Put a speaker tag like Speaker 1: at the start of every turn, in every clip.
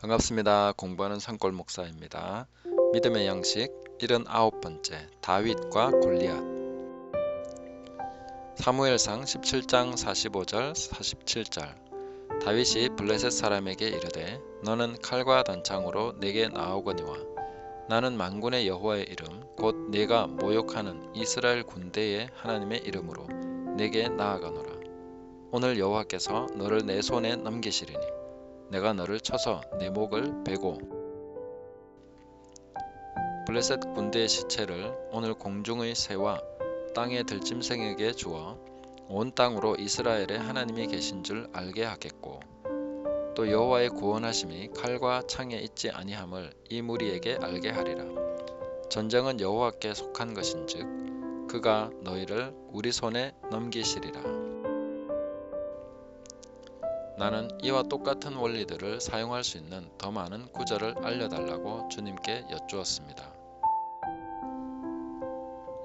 Speaker 1: 반갑습니다. 공부하는 산골 목사입니다. 믿음의 양식 79번째 다윗과 골리앗 사무엘상 17장 45절 47절 다윗이 블레셋 사람에게 이르되 너는 칼과 단창으로 내게 나오거니와 나는 만군의 여호와의 이름 곧 내가 모욕하는 이스라엘 군대의 하나님의 이름으로 내게 나아가노라 오늘 여호와께서 너를 내 손에 넘기시리니 내가 너를 쳐서 내 목을 베고. 블레셋 군대의 시체를 오늘 공중의 새와 땅의 들짐승에게 주어 온 땅으로 이스라엘의 하나님이 계신 줄 알게 하겠고 또 여호와의 구원하심이 칼과 창에 있지 아니함을 이 무리에게 알게 하리라. 전쟁은 여호와께 속한 것인즉 그가 너희를 우리 손에 넘기시리라 나는 이와 똑같은 원리들을 사용할 수 있는 더 많은 구절을 알려달라고 주님께 여쭈었습니다.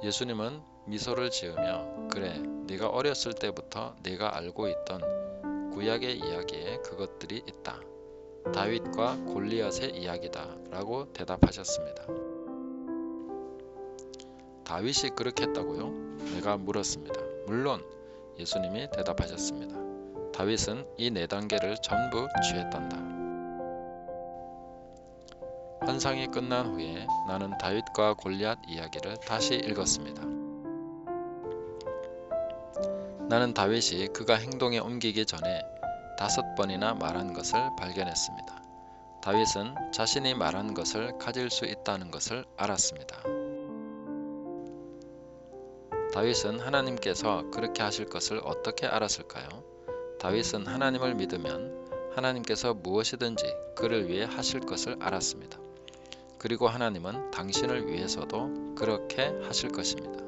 Speaker 1: 예수님은 미소를 지으며 그래 네가 어렸을 때부터 네가 알고 있던 구약의 이야기에 그것들이 있다. 다윗과 골리앗의 이야기다 라고 대답하셨습니다. 다윗이 그렇게 했다고요? 내가 물었습니다. 물론 예수님이 대답하셨습니다. 다윗은 이 네 단계를 전부 취했단다. 환상이 끝난 후에 나는 다윗과 골리앗 이야기를 다시 읽었습니다. 나는 다윗이 그가 행동에 옮기기 전에 다섯 번이나 말한 것을 발견했습니다. 다윗은 자신이 말한 것을 가질 수 있다는 것을 알았습니다. 다윗은 하나님께서 그렇게 하실 것을 어떻게 알았을까요? 다윗은 하나님을 믿으면 하나님께서 무엇이든지 그를 위해 하실 것을 알았습니다. 그리고 하나님은 당신을 위해서도 그렇게 하실 것입니다.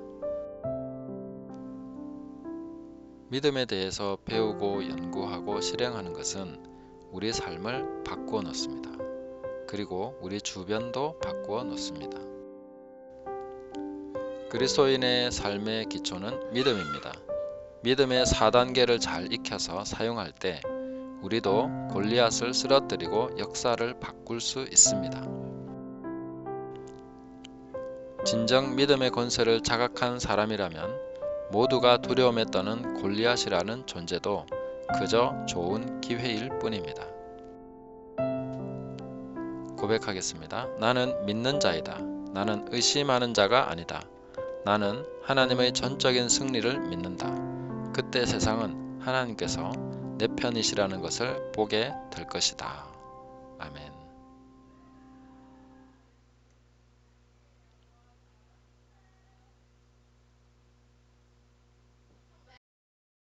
Speaker 1: 믿음에 대해서 배우고 연구하고 실행하는 것은 우리 삶을 바꾸어 놓습니다. 그리고 우리 주변도 바꾸어 놓습니다. 그리스도인의 삶의 기초는 믿음입니다. 믿음의 4단계를 잘 익혀서 사용할 때 우리도 골리앗을 쓰러뜨리고 역사를 바꿀 수 있습니다. 진정 믿음의 권세를 자각한 사람이라면 모두가 두려움에 떠는 골리앗이라는 존재도 그저 좋은 기회일 뿐입니다. 고백하겠습니다. 나는 믿는 자이다. 나는 의심하는 자가 아니다. 나는 하나님의 전적인 승리를 믿는다. 그때 세상은 하나님께서 내 편이시라는 것을 보게 될 것이다. 아멘.